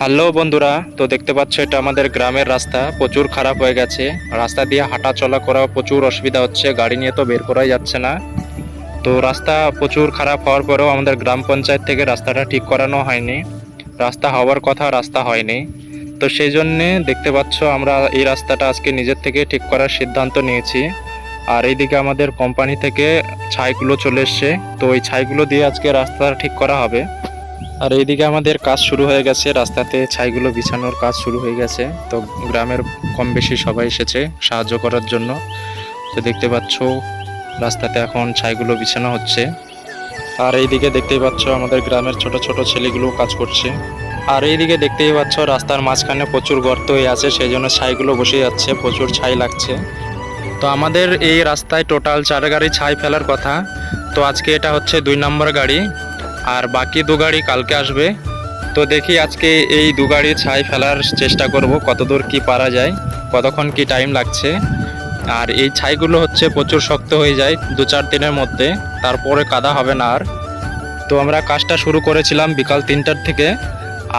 Hello বন্ধুরা, তো দেখতে পাচ্ছ এটা আমাদের গ্রামের রাস্তা, প্রচুর খারাপ হয়ে গেছে। রাস্তা দিয়ে হাঁটা চলা করা প্রচুর অসুবিধা হচ্ছে, গাড়ি নিয়ে তো বের করাই যাচ্ছে না। তো রাস্তা প্রচুর খারাপ হওয়ার পরেও আমাদের গ্রাম পঞ্চায়েত থেকে রাস্তাটা ঠিক করানো হয়নি। রাস্তা হওয়ার কথা রাস্তা হয়নি। তো সেই জন্যে দেখতে পাচ্ছ আমরা এই রাস্তাটা আজকে নিজের থেকে ঠিক করার সিদ্ধান্ত নিয়েছি। আর এইদিকে আমাদের কোম্পানি থেকে ছাইগুলো চলে এসছে। তো ওই ছাইগুলো দিয়ে আজকে রাস্তাটা ঠিক করা হবে। আর এইদিকে আমাদের কাজ শুরু হয়ে গেছে, রাস্তাতে ছাইগুলো বিছানোর কাজ শুরু হয়ে গেছে। তো গ্রামের কম বেশি সবাই এসেছে সাহায্য করার জন্য। তো দেখতে পাচ্ছ, রাস্তাতে এখন ছাইগুলো বিছানো হচ্ছে। আর এইদিকে দেখতেই পাচ্ছ, আমাদের গ্রামের ছোট ছোট ছেলেগুলো কাজ করছে। আর এইদিকে দেখতেই পাচ্ছ, রাস্তার মাঝখানে প্রচুর গর্ত হয়ে আছে, সেই জন্য ছাইগুলো বসে যাচ্ছে, প্রচুর ছাই লাগছে। তো আমাদের এই রাস্তায় টোটাল চার গাড়ি ছাই ফেলার কথা। তো আজকে এটা হচ্ছে দুই নম্বর গাড়ি। আর বাকি দু গাড়ি কালকে আসবে। তো দেখি আজকে এই দু গাড়ি ছাই ফেলার চেষ্টা করব, কতদূর কি পারা যায়, কতক্ষণ কি টাইম লাগছে। আর এই ছাইগুলো হচ্ছে প্রচুর শক্ত হয়ে যায়, দু চার দিনের মধ্যে, তারপরে কাদা হবে না আর। তো আমরা কাজটা শুরু করেছিলাম বিকাল তিনটার থেকে,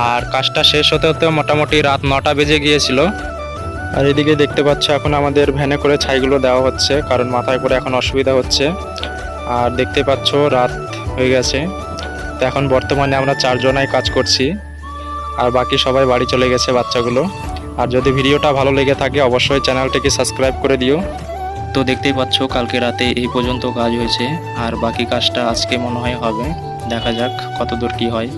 আর কাজটা শেষ হতে হতে মোটামুটি রাত নটা বেজে গিয়েছিল। আর এদিকে দেখতে পাচ্ছ এখন আমাদের ভ্যানে করে ছাইগুলো দেওয়া হচ্ছে, কারণ মাথায় করে এখন অসুবিধা হচ্ছে। আর দেখতে পাচ্ছ রাত হয়ে গেছে। তো এখন বর্তমানে আমরা চারজনাই কাজ করছি, আর বাকি সবাই বাড়ি চলে গেছে বাচ্চাগুলো। আর যদি ভিডিওটা ভালো লেগে থাকে, অবশ্যই চ্যানেলটিকে সাবস্ক্রাইব করে দিও। তো দেখতেই পাচ্ছ, কালকে রাতে এই পর্যন্ত কাজ হয়েছে, আর বাকি কাজটা আজকে মনে হয় হবে। দেখা যাক কত দূর কি হয়।